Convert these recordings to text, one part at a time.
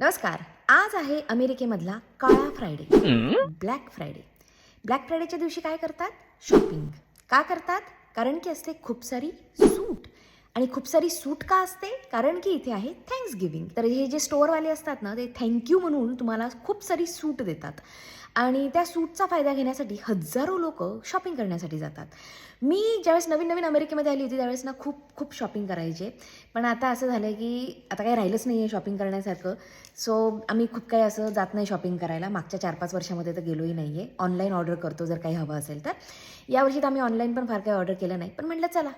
नमस्कार. आज आहे अमेरिकेमधला काळा फ्रायडे. Black Friday. ब्लॅक फ्रायडेच्या दिवशी काय करतात? शॉपिंग. का करतात? कारण की असते खूप सारी सूट आणि खूप सारी सूट का असते? कारण की इथे आहे थँक्स गिविंग तर हे जे स्टोअरवाले असतात ना ते थँक्यू म्हणून तुम्हाला खूप सारी सूट देतात. आणि त्या सूटचा फायदा घेण्यासाठी हजारो लोक शॉपिंग करण्यासाठी जातात. मी ज्यावेळेस नवीन नवीन अमेरिकेमध्ये आली होती त्यावेळेस ना खूप खूप शॉपिंग करायचे. पण आता असं झालं की आता काही राहिलंच नाही आहे शॉपिंग करण्यासारखं. सो आम्ही खूप काही असं जात नाही शॉपिंग करायला. मागच्या चार पाच वर्षामध्ये तर गेलोही नाही आहे ऑनलाईन ऑर्डर करतो जर काही हवं असेल तर. यावर्षी तर आम्ही ऑनलाईन पण फार काही ऑर्डर केलं नाही. पण म्हटलं चला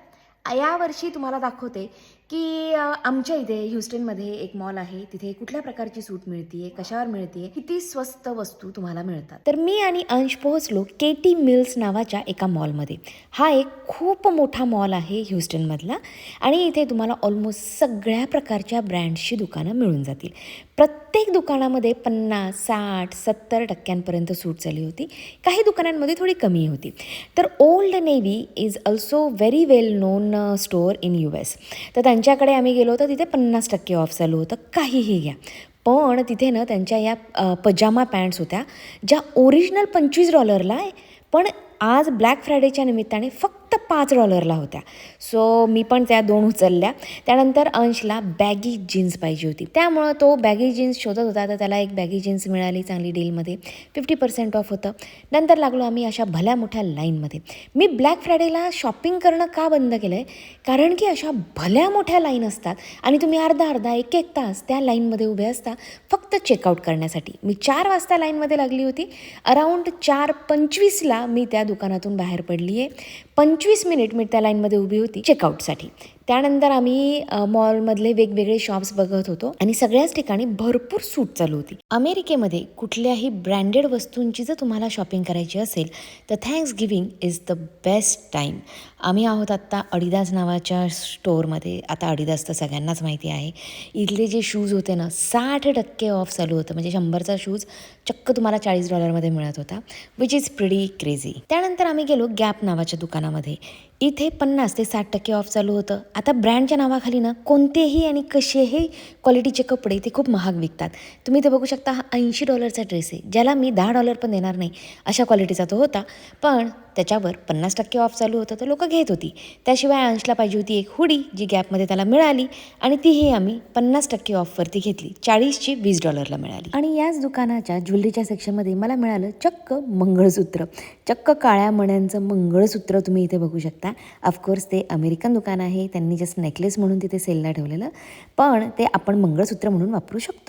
यावर्षी तुम्हाला दाखवते. की आमच्या इथे ह्युस्टनमध्ये एक मॉल आहे. तिथे कुठल्या प्रकारची सूट मिळते कशावर मिळते किती स्वस्त वस्तू तुम्हाला मिळतात? तर मी आणि अंश पोहोचलो के टी मिल्स नावाच्या एका मॉलमध्ये. हा एक खूप मोठा मॉल आहे ह्युस्टनमधला आणि इथे तुम्हाला ऑलमोस्ट सगळ्या प्रकारच्या ब्रँड्सची दुकानं मिळून जातील. प्रत्येक दुकानामध्ये पन्नास साठ सत्तर टक्क्यांपर्यंत सूट झाली होती. काही दुकानांमध्ये थोडी कमी होती. तर Old Navy is also very well known store in U S. तर त्यांच्याकडे आम्ही गेलो तर तिथे पन्नास टक्के ऑफ चालू होतं. काहीही घ्या. पण तिथे ना त्यांच्या या पजामा पॅन्ट्स होत्या ज्या ओरिजिनल पंचवीस डॉलरला आहे. पण आज ब्लॅक फ्रायडेच्या निमित्ताने फक्त फक्त पाच डॉलरला होत्या. सो मी पण त्या दोन उचलल्या. त्यानंतर अंशला बॅगी जीन्स पाहिजे होती. त्यामुळं तो बॅगी जीन्स शोधत होता. तर त्याला एक बॅगी जीन्स मिळाली चांगली डीलमध्ये फिफ्टी पर्सेंट ऑफ होतं. नंतर लागलो आम्ही अशा भल्या मोठ्या लाईनमध्ये मी ब्लॅक फ्रायडेला शॉपिंग करणं का बंद केलं आहे कारण की अशा भल्या मोठ्या लाईन असतात. आणि तुम्ही अर्धा अर्धा एक एक तास त्या लाईनमध्ये उभे असता फक्त चेकआउट करण्यासाठी. मी चार वाजता लाईनमध्ये लागली होती. अराऊंड चार पंचवीसला मी त्या दुकानातून बाहेर पडली आहे पंचवीस मिनिट मी त्या लाईनमध्ये उभी होती चेकआउटसाठी त्यानंतर आम्ही मॉलमधले वेगवेगळे शॉप्स बघत होतो आणि सगळ्याच ठिकाणी भरपूर सूट चालू होती. अमेरिकेमध्ये कुठल्याही ब्रँडेड वस्तूंची जर तुम्हाला शॉपिंग करायची असेल तर Thanksgiving is the best time आम्ही आहोत आत्ता अडिदास नावाच्या स्टोअरमध्ये. आता अडिदास तर सगळ्यांनाच माहिती आहे. इथले जे शूज होते ना साठ टक्के ऑफ चालू होतं. म्हणजे शंभरचा शूज चक्क तुम्हाला चाळीस डॉलरमध्ये मिळत होता विच इज प्रिडी क्रेझी त्यानंतर आम्ही गेलो गॅप नावाच्या दुकानामध्ये. इथे पन्नास ते साठ टक्के ऑफ चालू होतं. आता ब्रँडच्या नावाखाली ना कोणतेही आणि कसेही क्वालिटीचे कपडे ते खूप महाग विकतात. तुम्ही ते बघू शकता हा ऐंशी डॉलरचा ड्रेस आहे ज्याला मी दहा डॉलर पण देणार नाही अशा क्वालिटीचा तो होता. पण त्याच्यावर पन्नास टक्के ऑफ चालू होतं तर लोकं घेत होती. त्याशिवाय अंशला पाहिजे होती एक हुडी जी गॅपमध्ये त्याला मिळाली आणि तीही आम्ही पन्नास टक्के ऑफवरती घेतली. चाळीसची वीस डॉलरला मिळाली. आणि याच दुकानाच्या ज्वेलरीच्या सेक्शनमध्ये मला मिळालं चक्क मंगळसूत्र. चक्क काळ्या मण्यांचं मंगळसूत्र तुम्ही इथे बघू शकता. ऑफकोर्स ते अमेरिकन दुकान आहे. त्यांनी जस्ट नेकलेस म्हणून तिथे सेलला ठेवलेलं. पण ते आपण मंगळसूत्र म्हणून वापरू शकतो.